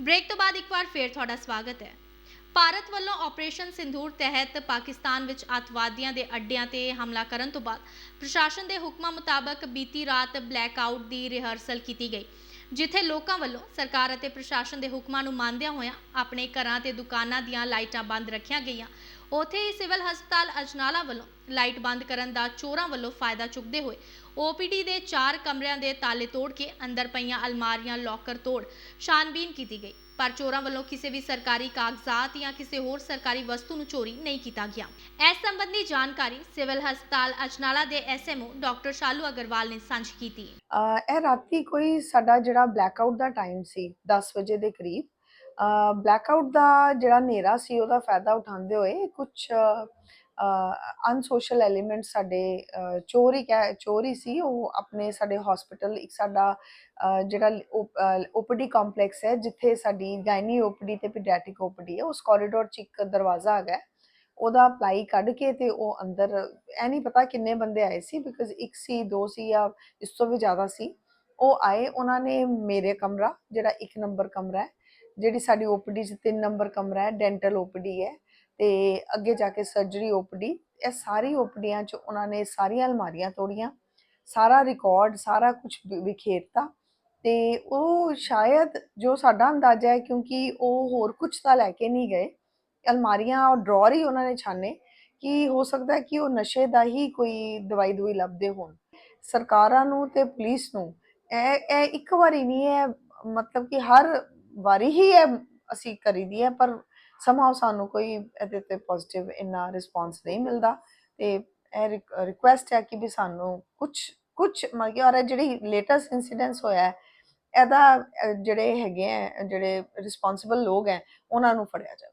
Break ਤੋਂ ਬਾਅਦ ਇੱਕ ਵਾਰ ਫੇਰ ਤੁਹਾਡਾ ਸਵਾਗਤ ਹੈ। ਭਾਰਤ ਵੱਲੋਂ ਆਪਰੇਸ਼ਨ ਸਿੰਧੂਰ ਤਹਿਤ ਪਾਕਿਸਤਾਨ ਵਿੱਚ ਅੱਤਵਾਦੀਆਂ ਦੇ ਅੱਡਿਆਂ ਤੇ ਹਮਲਾ ਕਰਨ ਤੋਂ ਬਾਅਦ ਪ੍ਰਸ਼ਾਸਨ ਦੇ ਹੁਕਮਾਂ ਮੁਤਾਬਕ ਬੀਤੀ ਰਾਤ ਬਲੈਕਆਊਟ ਦੀ ਰਿਹਰਸਲ ਕੀਤੀ ਗਈ, ਜਿੱਥੇ ਲੋਕਾਂ ਵੱਲੋਂ ਸਰਕਾਰ ਅਤੇ ਪ੍ਰਸ਼ਾਸਨ ਦੇ ਹੁਕਮਾਂ ਨੂੰ ਮੰਨਦਿਆਂ ਹੋਇਆਂ ਆਪਣੇ ਘਰਾਂ ਤੇ ਦੁਕਾਨਾਂ ਦੀਆਂ ਲਾਈਟਾਂ ਬੰਦ ਰੱਖੀਆਂ ਗਈਆਂ। ਉੱਥੇ ਹੀ ਸਿਵਲ ਹਸਪਤਾਲ ਅਜਨਾਲਾ ਵੱਲੋਂ ਲਾਈਟ ਬੰਦ ਕਰਨ ਦਾ ਚੋਰਾਂ ਵੱਲੋਂ ਫਾਇਦਾ ਚੁੱਕਦੇ ਹੋਏ ਓਪੀਡੀ ਦੇ 4 ਕਮਰਿਆਂ ਦੇ ਤਾਲੇ ਤੋੜ ਕੇ ਅੰਦਰ ਪਈਆਂ ਅਲਮਾਰੀਆਂ ਲੋਕਰ ਤੋੜ ਛਾਨਬੀਨ ਕੀਤੀ ਗਈ। ਪਰ ਚੋਰਾਂ ਵੱਲੋਂ ਕਿਸੇ ਵੀ ਸਰਕਾਰੀ ਕਾਗਜ਼ਾਤ ਜਾਂ ਕਿਸੇ ਹੋਰ ਸਰਕਾਰੀ ਵਸਤੂ ਨੂੰ ਚੋਰੀ ਨਹੀਂ ਕੀਤਾ ਗਿਆ। ਇਸ ਸੰਬੰਧੀ ਜਾਣਕਾਰੀ ਸਿਵਲ ਹਸਪਤਾਲ ਅਜਨਾਲਾ ਦੇ ਐਸਐਮਓ ਡਾਕਟਰ ਸ਼ਾਲੂ ਅਗਰਵਾਲ ਨੇ ਸਾਂਝੀ ਕੀਤੀ। ਇਹ ਰਾਤੀ ਕੋਈ ਸਾਡਾ ਜਿਹੜਾ ਬਲੈਕਆਊਟ ਦਾ ਟਾਈਮ ਸੀ 10 ਵਜੇ ਦੇ ਕਰੀਬ ਬਲੈਕਆਊਟ ਦਾ ਜਿਹੜਾ ਹਨੇਰਾ ਸੀ ਉਹਦਾ ਫਾਇਦਾ ਉਠਾਉਂਦੇ ਹੋਏ ਕੁਝ ਅਨਸੋਸ਼ਲ ਐਲੀਮੈਂਟ ਸਾਡੇ ਚੋਰੀ ਕਹਿ ਚੋਰੀ ਸੀ ਉਹ ਆਪਣੇ ਸਾਡੇ ਹਸਪੀਟਲ ਇੱਕ ਸਾਡਾ ਅਹ, ਜਿਹੜਾ ਓਪੀਡੀ ਕੰਪਲੈਕਸ ਹੈ ਜਿੱਥੇ ਸਾਡੀ ਗਾਇਨੀ ਓਪੀਡੀ ਤੇ ਪੀਡੀਆਟ੍ਰਿਕ ਓਪੀਡੀ ਹੈ ਉਸ ਕੋਰੀਡੋਰ 'ਚ ਇੱਕ ਦਰਵਾਜ਼ਾ ਹੈਗਾ ਉਹਦਾ ਪਲਾਈ ਕੱਢ ਕੇ ਤੇ ਉਹ ਅੰਦਰ ਇਹ ਨਹੀਂ ਪਤਾ ਕਿੰਨੇ ਬੰਦੇ ਆਏ ਸੀ ਬਿਕਾਜ਼ ਇੱਕ ਸੀ ਦੋ ਸੀ ਜਾਂ ਇਸ ਤੋਂ ਵੀ ਜ਼ਿਆਦਾ ਸੀ। ਉਹ ਆਏ ਉਹਨਾਂ ਨੇ ਮੇਰੇ ਕਮਰਾ ਜਿਹੜਾ ਇੱਕ ਨੰਬਰ ਕਮਰਾ ਹੈ ਜਿਹੜੀ ਸਾਡੀ ਓਪੀਡੀ 'ਚ ਤਿੰਨ ਨੰਬਰ ਕਮਰਾ ਹੈ ਡੈਂਟਲ ਓਪੀਡੀ ਹੈ ਤੇ ਅੱਗੇ ਜਾ ਕੇ ਸਰਜਰੀ ਓਪੀਡੀ, ਇਹ ਸਾਰੀ ਓਪੀਡੀਆਂ 'ਚ ਉਹਨਾਂ ਨੇ ਸਾਰੀਆਂ ਅਲਮਾਰੀਆਂ ਤੋੜੀਆਂ, ਸਾਰਾ ਰਿਕਾਰਡ ਸਾਰਾ ਕੁਝ ਵਿਖੇਰਤਾ ਤੇ ਉਹ ਸ਼ਾਇਦ ਜੋ ਸਾਡਾ ਅੰਦਾਜ਼ਾ ਹੈ ਕਿਉਂਕਿ ਉਹ ਹੋਰ ਕੁਝ ਤਾਂ ਲੈ ਕੇ ਨਹੀਂ ਗਏ, ਅਲਮਾਰੀਆਂ ਔਰ ਡਰਾਅਰ ਹੀ ਉਹਨਾਂ ਨੇ ਛਾਨੇ ਕਿ ਹੋ ਸਕਦਾ ਕਿ ਉਹ ਨਸ਼ੇ ਦਾ ਹੀ ਕੋਈ ਦਵਾਈ ਦਵਾਈ ਲੱਭਦੇ ਹੋਣ। ਸਰਕਾਰਾਂ ਨੂੰ ਤੇ ਪੁਲਿਸ ਨੂੰ ਇਹ ਇਹ ਇੱਕ ਵਾਰੀ ਨਹੀਂ ਹੈ ਮਤਲਬ ਕਿ ਹਰ ਵਾਰੀ ਹੀ ਇਹ ਅਸੀਂ ਕਰੀਦੀ ਹੈ, ਪਰ ਸਮਾਂ ਸਾਨੂੰ ਕੋਈ ਇਹਦੇ ਤੇ ਪੋਜ਼ਿਟਿਵ ਇੰਨਾ ਰਿਸਪਾਂਸ ਨਹੀਂ ਮਿਲਦਾ ਤੇ ਇਹ ਰਿਕੁਐਸਟ ਹੈ ਕਿ ਵੀ ਸਾਨੂੰ ਕੁਝ ਕੁਝ ਮਤਲਬ ਕਿ ਔਰ ਇਹ ਜਿਹੜੀ ਲੇਟੈਸਟ ਇਨਸੀਡੈਂਟਸ ਹੋਇਆ ਹੈ, ਇਹਦਾ ਜਿਹੜੇ ਹੈਗੇ ਆ ਜਿਹੜੇ ਰਿਸਪਾਂਸਿਬਲ ਲੋਕ ਹੈ, ਉਹਨਾਂ ਨੂੰ ਫੜਿਆ ਜਾਵੇ।